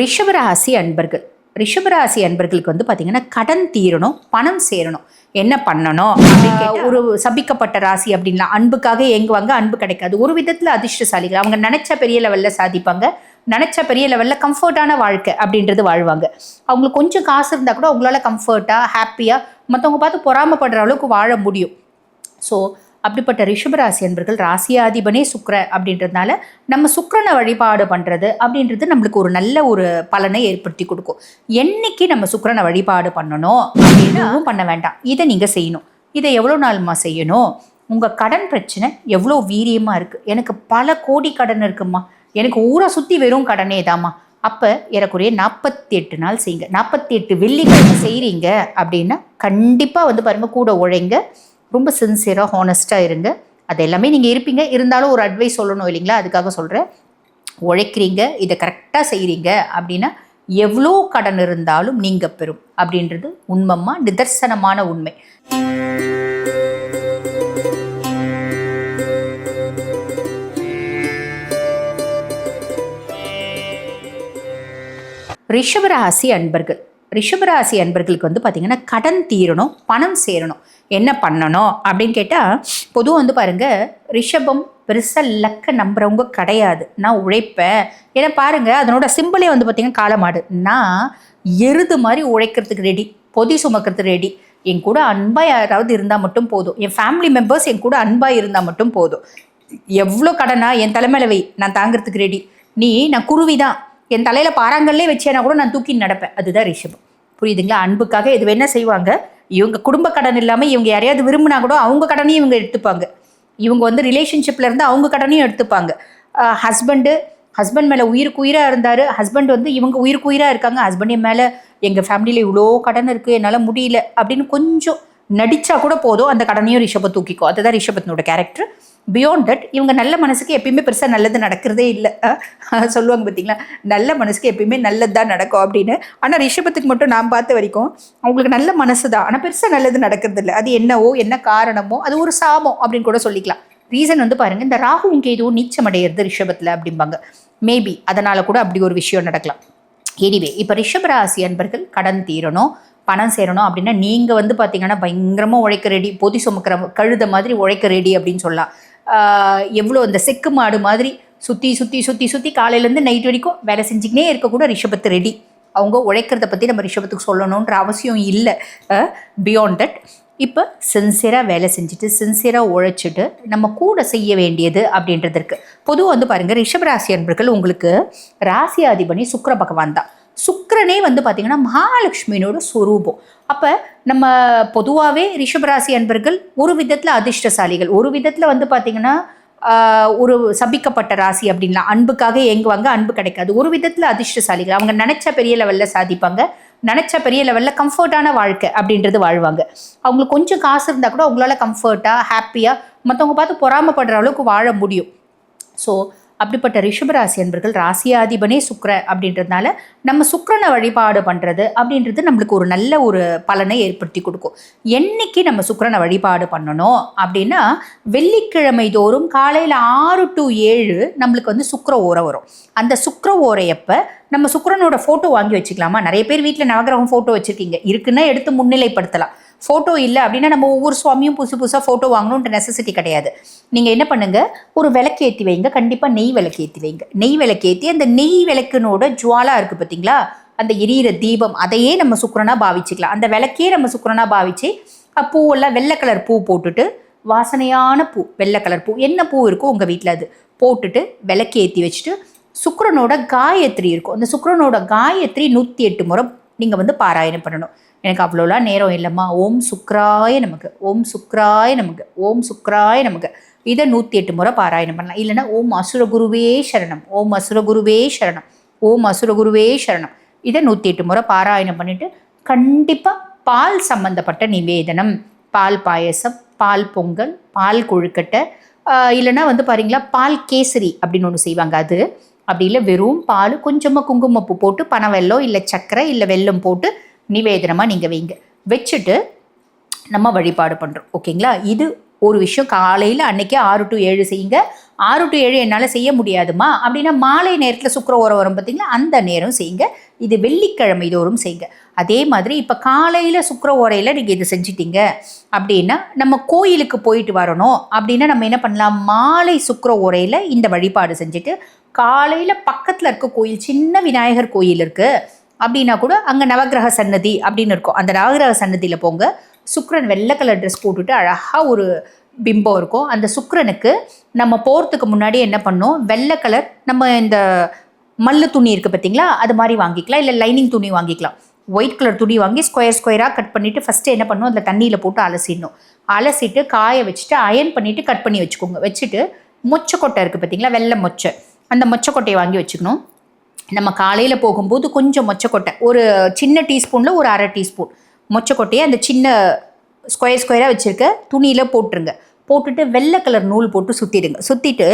ரிஷபராசி அன்பர்கள். ரிஷபராசி அன்பர்களுக்கு வந்து பார்த்தீங்கன்னா கடன் தீரணும் பணம் சேரணும். என்ன பண்ணணும்? ஒரு சபிக்கப்பட்ட ராசி அப்படின்லாம் அன்புக்காக ஏங்குவாங்க அன்பு கிடைக்காது. ஒரு விதத்தில் அதிர்ஷ்டசாலிகள். அவங்க நினைச்ச பெரிய லெவலில் சாதிப்பாங்க. நினைச்ச பெரிய லெவலில் கம்ஃபர்ட்டான வாழ்க்கை அப்படின்றது வாழ்வாங்க. அவங்களுக்கு கொஞ்சம் காசு இருந்தால் கூட அவங்களால கம்ஃபர்ட்டாக ஹாப்பியாக மற்றவங்க பார்த்து பொறாமப்படுற அளவுக்கு வாழ முடியும். ஸோ அப்படிப்பட்ட ரிஷபராசி அன்பர்கள் ராசியாதிபனே சுக்ர அப்படின்றதுனால நம்ம சுக்கரனை வழிபாடு பண்ணுறது அப்படின்றது நம்மளுக்கு ஒரு நல்ல ஒரு பலனை ஏற்படுத்தி கொடுக்கும். என்னைக்கு நம்ம சுக்கரனை வழிபாடு பண்ணணும் அப்படின்னும் பண்ண வேண்டாம். இதை நீங்கள் செய்யணும். இதை எவ்வளோ நாள்மா செய்யணும்? உங்கள் கடன் பிரச்சனை எவ்வளோ வீரியமாக இருக்குது எனக்கு பல கோடி கடன் இருக்குமா? எனக்கு ஊரை சுற்றி வெறும் கடனே தாம்மா. அப்போ ஏறக்குறைய நாற்பத்தி எட்டு நாள் செய்யுங்க. நாற்பத்தி எட்டு வெள்ளிக்கிழமை செய்கிறீங்க அப்படின்னா கண்டிப்பாக வந்து பாருங்கள் கூட உழைங்க. ரொம்ப சின்சியராக ஹானஸ்ட்டாக இருங்க. அது எல்லாமே நீங்கள் இருப்பீங்க. இருந்தாலும் ஒரு அட்வைஸ் சொல்லணும் இல்லைங்களா? அதுக்காக சொல்கிறேன் உழைக்கிறீங்க இதை கரெக்டாக செய்கிறீங்க அப்படின்னா எவ்வளோ கடன் இருந்தாலும் நீங்கள் பெறும். அப்படின்றது உண்மம்மா நிதர்சனமான உண்மை. ரிஷபராசி அன்பர்கள். ரிஷபராசி அன்பர்களுக்கு வந்து பார்த்தீங்கன்னா கடன் தீரணும் பணம் சேரணும். என்ன பண்ணணும் அப்படின்னு கேட்டால் பொதுவாக வந்து பாருங்க ரிஷபம் பெருசாக லக்க நம்புறவங்க கிடையாது. நான் உழைப்பேன். ஏன்னா பாருங்கள் அதனோட சிம்பிளே வந்து பார்த்திங்கன்னா காலமாடு நான் எருது மாதிரி உழைக்கிறதுக்கு ரெடி பொதி சுமக்கிறதுக்கு ரெடி என் கூட அன்பாக யாராவது இருந்தால் மட்டும் போதும். என் ஃபேமிலி மெம்பர்ஸ் என் கூட அன்பாக இருந்தால் மட்டும் போதும். எவ்வளோ கடனா என் தலைமையில வை. நான் தாங்கிறதுக்கு ரெடி நீ நான் குருவி தான் என் தலையில் பாறாங்கல்லே வச்சேனா கூட நான் தூக்கி நடப்பேன். அதுதான் ரிஷபம். புரியுதுங்களா? அன்புக்காக இது வேணா செய்வாங்க? இவங்க குடும்ப கடன் இல்லாமல் இவங்க யாரையாவது விரும்பினா கூட அவங்க கடனையும் இவங்க எடுத்துப்பாங்க. இவங்க வந்து ரிலேஷன்ஷிப்பில் இருந்து அவங்க கடனையும் எடுத்துப்பாங்க. ஹஸ்பண்டு ஹஸ்பண்ட் மேலே உயிருக்கு உயிராக இருந்தார். ஹஸ்பண்ட் வந்து இவங்க உயிருக்கு உயிராக இருக்காங்க. ஹஸ்பண்டே மேலே எங்கள் ஃபேமிலியில் இவ்வளோ கடன் இருக்குது என்னால் முடியல அப்படின்னு கொஞ்சம் நடித்தா கூட போதும். அந்த கடனையும் ரிஷபத் தூக்கிக்கும். அதுதான் ரிஷபத்தினோட கேரக்டர் பியாண்ட் தட் இவங்க நல்ல மனசுக்கு எப்பயுமே பெருசாக நல்லது நடக்கிறதே இல்லை. சொல்லுவாங்க பார்த்தீங்களா நல்ல மனசுக்கு எப்பயுமே நல்லது தான் நடக்கும் அப்படின்னு. ஆனால் ரிஷபத்துக்கு மட்டும் நான் பார்த்த வரைக்கும் அவங்களுக்கு நல்ல மனசு தான். ஆனால் பெருசாக நல்லது நடக்கிறது இல்லை. அது என்னவோ என்ன காரணமோ அது ஒரு சாபம் அப்படின்னு கூட சொல்லிக்கலாம். ரீசன் வந்து பாருங்க இந்த ராகுவும் கேதுவும் நீச்சம் அடையிறது ரிஷபத்தில் அப்படிம்பாங்க. மேபி அதனால் கூட அப்படி ஒரு விஷயம் நடக்கலாம். எனிவே இப்போ ரிஷபராசி அன்பர்கள் கடன் தீரணும். பணம் சேரணும் அப்படின்னா நீங்கள் வந்து பார்த்தீங்கன்னா பயங்கரமாக உழைக்க ரெடி பொதி சுமக்கிற கழுத மாதிரி உழைக்க ரெடி அப்படின்னு சொல்லலாம். எவ்வளோ இந்த செக்கு மாடு மாதிரி சுற்றி சுற்றி சுற்றி சுற்றி காலையிலேருந்து நைட் வரைக்கும் வேலை செஞ்சுக்கினே இருக்கக்கூட ரிஷபத்து ரெடி அவங்க உழைக்கிறத பற்றி நம்ம ரிஷபத்துக்கு சொல்லணுன்ற அவசியம் இல்லை. பியாண்ட் தட் இப்போ சின்சியராக வேலை செஞ்சுட்டு சின்சியராக உழைச்சிட்டு நம்ம கூட செய்ய வேண்டியது அப்படின்றது இருக்குது பொதுவாக வந்து பாருங்கள் ரிஷபராசி அன்பர்கள் உங்களுக்கு ராசியாதிபதி சுக்கர பகவான் தான். சுக்கரனே வந்து பார்த்திங்கன்னா மகாலட்சுமியினோட ஸ்வரூபம் அப்போ நம்ம பொதுவாகவே ரிஷபராசி அன்பர்கள் ஒரு விதத்தில் அதிர்ஷ்டசாலிகள். ஒரு விதத்தில் வந்து பார்த்திங்கன்னா ஒரு சபிக்கப்பட்ட ராசி அப்படின்லாம். அன்புக்காக ஏங்குவாங்க அன்பு கிடைக்காது. ஒரு விதத்தில் அதிர்ஷ்டசாலிகள். அவங்க நினச்ச பெரிய லெவலில் சாதிப்பாங்க. நினச்ச பெரிய லெவலில் கம்ஃபர்ட்டான வாழ்க்கை அப்படின்றது வாழ்வாங்க. அவங்களுக்கு கொஞ்சம் காசு இருந்தால் கூட அவங்களால கம்ஃபர்ட்டாக ஹாப்பியாக மற்றவங்க பார்த்து பொறாமப்படுற அளவுக்கு வாழ முடியும். ஸோ அப்படிப்பட்ட ரிஷபராசி அன்பர்கள் ராசியாதிபனே சுக்கர அப்படின்றதுனால நம்ம சுக்கரனை வழிபாடு பண்ணுறது அப்படின்றது நம்மளுக்கு ஒரு நல்ல ஒரு பலனை ஏற்படுத்தி கொடுக்கும். என்னைக்கு நம்ம சுக்கரனை வழிபாடு பண்ணணும் அப்படின்னா வெள்ளிக்கிழமை தோறும் காலையில் ஆறு டு ஏழு நம்மளுக்கு வந்து சுக்கர ஓரை வரும். அந்த சுக்கர ஓரையப்போ நம்ம சுக்கரனோட ஃபோட்டோ வாங்கி வச்சுக்கலாமா? நிறைய பேர் வீட்டில் நவகிரகம் ஃபோட்டோ வச்சுருக்கீங்க. இருக்குன்னா எடுத்து முன்னிலைப்படுத்தலாம். ஃபோட்டோ இல்லை அப்படின்னா நம்ம ஒவ்வொரு சுவாமியும் புதுசு புதுசாக ஃபோட்டோ வாங்கணுன்ற நெசசிட்டி கிடையாது. நீங்கள் என்ன பண்ணுங்கள் ஒரு விளக்கு ஏற்றி வைங்க. கண்டிப்பாக நெய் விளக்கு ஏற்றி வைங்க. நெய் விளக்கு ஏற்றி அந்த நெய் விளக்குனோட ஜுவாலா இருக்குது பார்த்தீங்களா அந்த எரியிற தீபம் அதையே நம்ம சுக்கரனாக பாவிச்சுக்கலாம். அந்த விளக்கே நம்ம சுக்கரனாக பாவிச்சு பூவெல்லாம் வெள்ளை கலர் பூ போட்டுட்டு வாசனையான பூ வெள்ளை கலர் பூ. என்ன பூ இருக்கோ உங்கள் வீட்டில் அது. போட்டுட்டு விளக்கு ஏற்றி வச்சுட்டு சுக்கரனோட காயத்ரி இருக்கும். அந்த சுக்கரனோட காயத்ரி நூற்றி எட்டு முறை நீங்கள் வந்து பாராயணம் பண்ணணும். எனக்கு அவ்வளோலாம் நேரம் இல்லைம்மா. ஓம் சுக்ராய நமக்கு ஓம் சுக்ராய நமக்கு ஓம் சுக்ராய நமக்கு இதை நூற்றி எட்டு முறை பாராயணம் பண்ணலாம். இல்லைன்னா ஓம் அசுரகுருவே சரணம். ஓம் அசுரகுருவே சரணம். ஓம் அசுரகுருவே சரணம். இதை நூற்றி எட்டு முறை பாராயணம் பண்ணிவிட்டு கண்டிப்பாக பால் சம்பந்தப்பட்ட நிவேதனம் பால் பாயசம் பால் பொங்கல் பால் கொழுக்கட்டை இல்லைனா இல்லைன்னா வந்து பாருங்களா பால் கேசரி அப்படின்னு ஒன்று செய்வாங்க அது. அப்படி இல்லை வெறும் பால் கொஞ்சமாக குங்குமப்பூ போட்டு பனை வெல்லம் இல்லை சர்க்கரை இல்லை வெல்லம் போட்டு நிவேதனமாக நீங்கள் வைங்க. வச்சுட்டு நம்ம வழிபாடு பண்ணுறோம் ஓகேங்களா? இது ஒரு விஷயம். காலையில் அன்னைக்கே ஆறு டு ஏழு செய்யுங்க. ஆறு டு ஏழு என்னால் செய்ய முடியாதுமா? அப்படின்னா மாலை நேரத்தில் சுக்கர ஓரம் வரும் பார்த்தீங்களா அந்த நேரம் செய்யுங்க. இது வெள்ளிக்கிழமை தோறும் செய்யுங்க. அதே மாதிரி இப்போ காலையில் சுக்கர ஓரையில் நீங்கள் இது செஞ்சிட்டீங்க அப்படின்னா நம்ம கோயிலுக்கு போயிட்டு வரணும். அப்படின்னா நம்ம என்ன பண்ணலாம்? மாலை சுக்கர ஓரையில் இந்த வழிபாடு செஞ்சுட்டு காலையில் பக்கத்தில் இருக்க கோயில் சின்ன விநாயகர் கோயில் இருக்குது அப்படின்னா கூட அங்கே நவகிரக சன்னதி அப்படின்னு இருக்கும். அந்த நவகிரக சன்னதியில் போங்க. சுக்ரன் வெள்ளை கலர் ட்ரெஸ் போட்டுட்டு அழகாக ஒரு பிம்பம் இருக்கும். அந்த சுக்ரனுக்கு நம்ம போகிறதுக்கு முன்னாடி என்ன பண்ணோம் வெள்ளை கலர் நம்ம இந்த மல்லு துணி இருக்குது பார்த்தீங்களா அது மாதிரி வாங்கிக்கலாம். இல்லை லைனிங் துணி வாங்கிக்கலாம். ஒயிட் கலர் துணி வாங்கி ஸ்கொயர் ஸ்கொயராக கட் பண்ணிவிட்டு ஃபஸ்ட்டு என்ன பண்ணணும்? அந்த தண்ணியில் போட்டு அலசிடணும். அலசிட்டு காய வச்சுட்டு அயன் பண்ணிவிட்டு கட் பண்ணி வச்சுக்கோங்க. வச்சுட்டு மொச்சக்கொட்டை இருக்குது பார்த்தீங்களா வெள்ளை மொச்சை. அந்த மொச்சக்கொட்டையை வாங்கி வச்சுக்கணும். நம்ம காலையில் போகும்போது கொஞ்சம் மொச்சக்கொட்டை. ஒரு சின்ன டீஸ்பூனில் ஒரு அரை டீஸ்பூன் மொச்சக்கொட்டையை அந்த சின்ன ஸ்கொயர் ஸ்கொயராக வச்சுருக்க துணியில் போட்டுருங்க. போட்டுட்டு வெள்ளை கலர் நூல் போட்டு சுற்றிடுங்க சுற்றிட்டு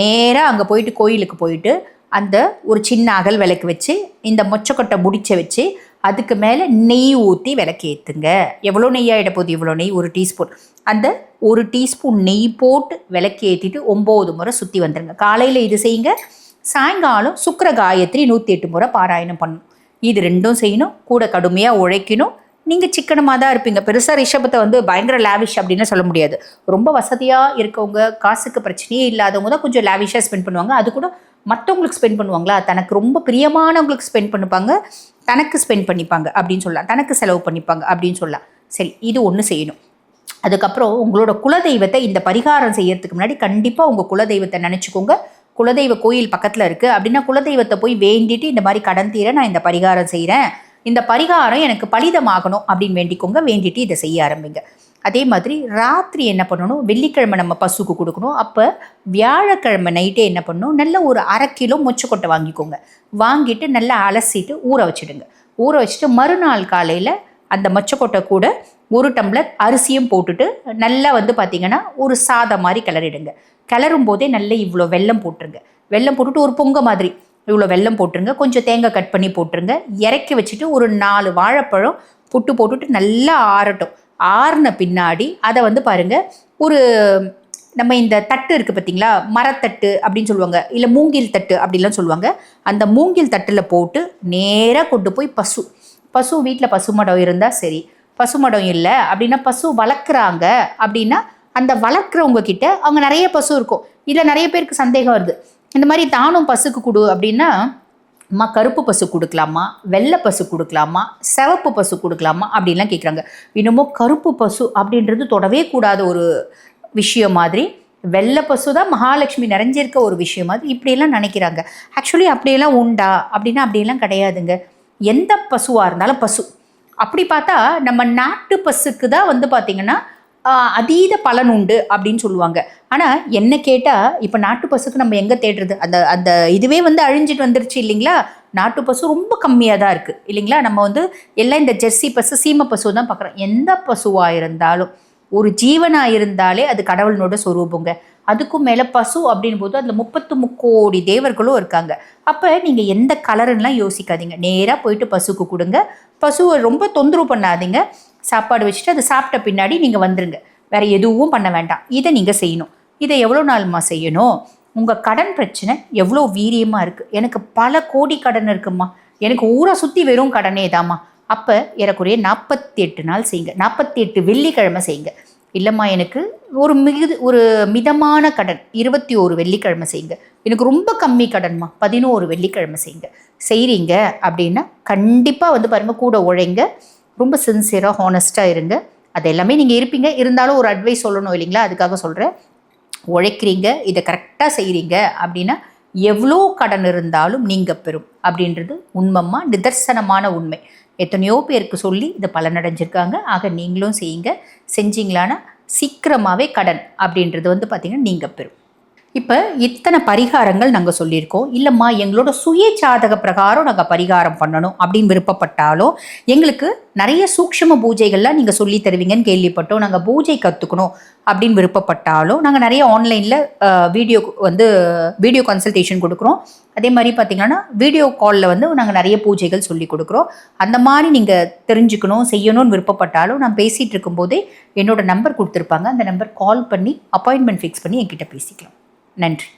நேராக அங்கே போயிட்டு கோயிலுக்கு போயிட்டு அந்த ஒரு சின்ன அகல் விளக்கு வச்சு இந்த மொச்சக்கொட்டை முடிச்ச வச்சு அதுக்கு மேலே நெய் ஊற்றி விளக்கு ஏற்றுங்க எவ்வளோ நெய் ஆகிட போகுது? இவ்வளோ நெய்? ஒரு டீஸ்பூன். அந்த ஒரு டீஸ்பூன் நெய் போட்டு விளக்கு ஏற்றிட்டு ஒம்பது முறை சுற்றி வந்துடுங்க காலையில் இது செய்யுங்க. சாயங்காலம் சுக்கர காயத்ரி நூற்றி எட்டு முறை பாராயணம் பண்ணணும் இது ரெண்டும் செய்யணும் கூட கடுமையாக உழைக்கணும். நீங்கள் சிக்கனமாக தான் இருப்பீங்க. பெருசாக ரிஷபத்தை வந்து பயங்கர லேவிஷ் அப்படின்னு சொல்ல முடியாது. ரொம்ப வசதியாக இருக்கவங்க காசுக்கு பிரச்சனையே இல்லாதவங்க தான் கொஞ்சம் லேவிஷாக ஸ்பெண்ட் பண்ணுவாங்க. அது கூட மற்றவங்களுக்கு ஸ்பெண்ட் பண்ணுவாங்களா? தனக்கு ரொம்ப பிரியமானவங்களுக்கு ஸ்பெண்ட் பண்ணிப்பாங்க. தனக்கு ஸ்பெண்ட் பண்ணிப்பாங்க அப்படின்னு சொல்லலாம். தனக்கு செலவு பண்ணிப்பாங்க அப்படின்னு சொல்லலாம். சரி இது ஒன்று செய்யணும். அதுக்கப்புறம் உங்களோட குலதெய்வத்தை இந்த பரிகாரம் செய்யறதுக்கு முன்னாடி கண்டிப்பாக உங்கள் குலதெய்வத்தை நினச்சிக்கோங்க. குலதெய்வ கோயில் பக்கத்தில் இருக்குது அப்படின்னா குலதெய்வத்தை போய் வேண்டிட்டு இந்த மாதிரி கடன் தீர நான் இந்த பரிகாரம் செய்கிறேன் இந்த பரிகாரம் எனக்கு பலிதமாகணும் அப்படின்னு வேண்டிக்கோங்க. வேண்டிட்டு இதை செய்ய ஆரம்பிங்க. அதே மாதிரி ராத்திரி என்ன பண்ணணும்? வெள்ளிக்கிழமை நம்ம பசுக்கு கொடுக்கணும். அப்போ வியாழக்கிழமை நைட்டே என்ன பண்ணணும்? நல்ல ஒரு அரை கிலோ மொச்சக்கொட்டை வாங்கிக்கோங்க. வாங்கிட்டு நல்லா அலசிட்டு ஊற வச்சுடுங்க. ஊற வச்சுட்டு மறுநாள் காலையில் அந்த மொச்சக்கொட்டை கூட ஒரு டம்ளர் அரிசியும் போட்டுட்டு நல்லா வந்து பார்த்திங்கன்னா ஒரு சாதம் மாதிரி கிளறிடுங்க. கிளறும் போதே நல்லா இவ்வளோ வெல்லம் போட்டுருங்க. வெல்லம் போட்டுட்டு ஒரு பொங்க மாதிரி இவ்வளோ வெல்லம் போட்டுருங்க. கொஞ்சம் தேங்காய் கட் பண்ணி போட்டுருங்க. இறக்கி வச்சுட்டு ஒரு நாலு வாழைப்பழம் புட்டு போட்டுட்டு நல்லா ஆறட்டும். ஆறின பின்னாடி அதை வந்து பாருங்கள் ஒரு நம்ம இந்த தட்டு இருக்குது பார்த்தீங்களா மரத்தட்டு அப்படின்னு சொல்லுவாங்க. இல்லை மூங்கில் தட்டு அப்படிலாம் சொல்லுவாங்க. அந்த மூங்கில் தட்டில் போட்டு நேராக கொண்டு போய் பசு பசு வீட்டில் பசுமடம் இருந்தால் சரி. பசுமடம் இல்லை அப்படின்னா பசு வளர்க்குறாங்க அப்படின்னா அந்த வளர்க்குறவங்க கிட்ட அவங்க நிறைய பசு இருக்கும். இதில் நிறைய பேருக்கு சந்தேகம் வருது. இந்த மாதிரி தானும் பசுக்கு கொடு அப்படின்னா அம்மா கருப்பு பசு கொடுக்கலாமா? வெள்ளை பசு கொடுக்கலாமா? சிவப்பு பசு கொடுக்கலாமா? அப்படின்லாம் கேட்குறாங்க இன்னமும் கருப்பு பசு அப்படின்றது தொடவே கூடாத ஒரு விஷயம் மாதிரி வெள்ளை பசு தான் மகாலட்சுமி நிறைஞ்சிருக்க ஒரு விஷயம் மாதிரி இப்படியெல்லாம் நினைக்கிறாங்க. ஆக்சுவலி அப்படியெல்லாம் உண்டா? அப்படின்னா அப்படியெல்லாம் கிடையாதுங்க. எந்த பசுவாக இருந்தாலும் பசு. அப்படி பார்த்தா நம்ம நாட்டு பசுக்கு தான் வந்து பார்த்திங்கன்னா அதீத பலன் உண்டு அப்படின்னு சொல்லுவாங்க. ஆனால் என்ன கேட்டால் இப்போ நாட்டு பசுக்கு நம்ம எங்கே தேடுறது? அந்த அந்த இதுவே வந்து அழிஞ்சிட்டு வந்துருச்சு இல்லைங்களா? நாட்டு பசு ரொம்ப கம்மியாக தான் இருக்குது இல்லைங்களா? நம்ம வந்து எல்லாம் இந்த ஜெர்சி பசு சீம பசு தான் பார்க்குறோம். எந்த பசுவாக இருந்தாலும் ஒரு ஜீவனாக இருந்தாலே அது கடவுளினோட சொரூபங்க. அதுக்கும் மேலே பசு அப்படின் போது அதில் முப்பத்து முக்கோடி தேவர்களும் இருக்காங்க. அப்போ நீங்கள் எந்த கலருன்னெலாம் யோசிக்காதீங்க. நேராக போயிட்டு பசுக்கு கொடுங்க. பசுவை ரொம்ப தொந்தரவு பண்ணாதீங்க. சாப்பாடு வச்சுட்டு அது சாப்பிட்ட பின்னாடி நீங்கள் வந்துருங்க. வேறு எதுவும் பண்ண வேண்டாம். இதை நீங்கள் செய்யணும். இதை எவ்வளோ நாள்மா செய்யணும்? உங்கள் கடன் பிரச்சனை எவ்வளோ வீரியமாக இருக்குது எனக்கு பல கோடி கடன் இருக்குமா? எனக்கு ஊரை சுற்றி வெறும் கடனே தாம்மா அப்போ ஏறக்குறைய நாற்பத்தி எட்டு நாள் செய்யுங்க. நாற்பத்தி எட்டு வெள்ளிக்கிழமை செய்யுங்க. இல்லைம்மா எனக்கு ஒரு மிகுது ஒரு மிதமான கடன் இருபத்தி ஒரு வெள்ளிக்கிழமை செய்யுங்க. எனக்கு ரொம்ப கம்மி கடன்மா பதினோரு வெள்ளிக்கிழமை செய்யுங்க. செய்கிறீங்க அப்படின்னா கண்டிப்பாக வந்து பாருங்கள் கூட உழைங்க. ரொம்ப சின்சியராக ஹானஸ்ட்டாக இருங்க. அது எல்லாமே நீங்கள் இருப்பீங்க. இருந்தாலும் ஒரு அட்வைஸ் சொல்லணும் இல்லைங்களா? அதுக்காக சொல்கிறேன் உழைக்கிறீங்க இதை கரெக்டாக செய்கிறீங்க அப்படின்னா எவ்வளோ கடன் இருந்தாலும் நீங்கள் பெறும். அப்படின்றது உண்மம்மா நிதர்சனமான உண்மை. எத்தனையோ பேருக்கு சொல்லி இது பலனடைஞ்சிருக்காங்க. ஆக நீங்களும் செய்யுங்க. செஞ்சீங்களான்னா சீக்கிரமாகவே கடன் அப்படின்றது வந்து பார்த்திங்கன்னா நீங்கள் பெறும். இப்போ இத்தனை பரிகாரங்கள் நாங்கள் சொல்லியிருக்கோம். இல்லைம்மா எங்களோட சுய ஜாதக பிரகாரம் நாங்கள் பரிகாரம் பண்ணணும் அப்படின்னு விருப்பப்பட்டாலும் எங்களுக்கு நிறைய சூக்ஷ்ம பூஜைகள்லாம் நீங்கள் சொல்லி தருவீங்கன்னு கேள்விப்பட்டோம். நாங்கள் பூஜை கற்றுக்கணும் அப்படின்னு விருப்பப்பட்டாலும் நாங்கள் நிறைய ஆன்லைனில் வீடியோ வந்து வீடியோ கன்சல்டேஷன் கொடுக்குறோம். அதே மாதிரி பார்த்தீங்கன்னா வீடியோ காலில் வந்து நாங்கள் நிறைய பூஜைகள் சொல்லி கொடுக்குறோம். அந்த மாதிரி நீங்கள் தெரிஞ்சுக்கணும் செய்யணும்னு விருப்பப்பட்டாலும் நான் பேசிகிட்டு இருக்கும்போதே என்னோடய நம்பர் கொடுத்துருப்பாங்க. அந்த நம்பர் கால் பண்ணி அப்பாயின்மெண்ட் ஃபிக்ஸ் பண்ணி என்கிட்ட பேசிக்கலாம். நன்றி.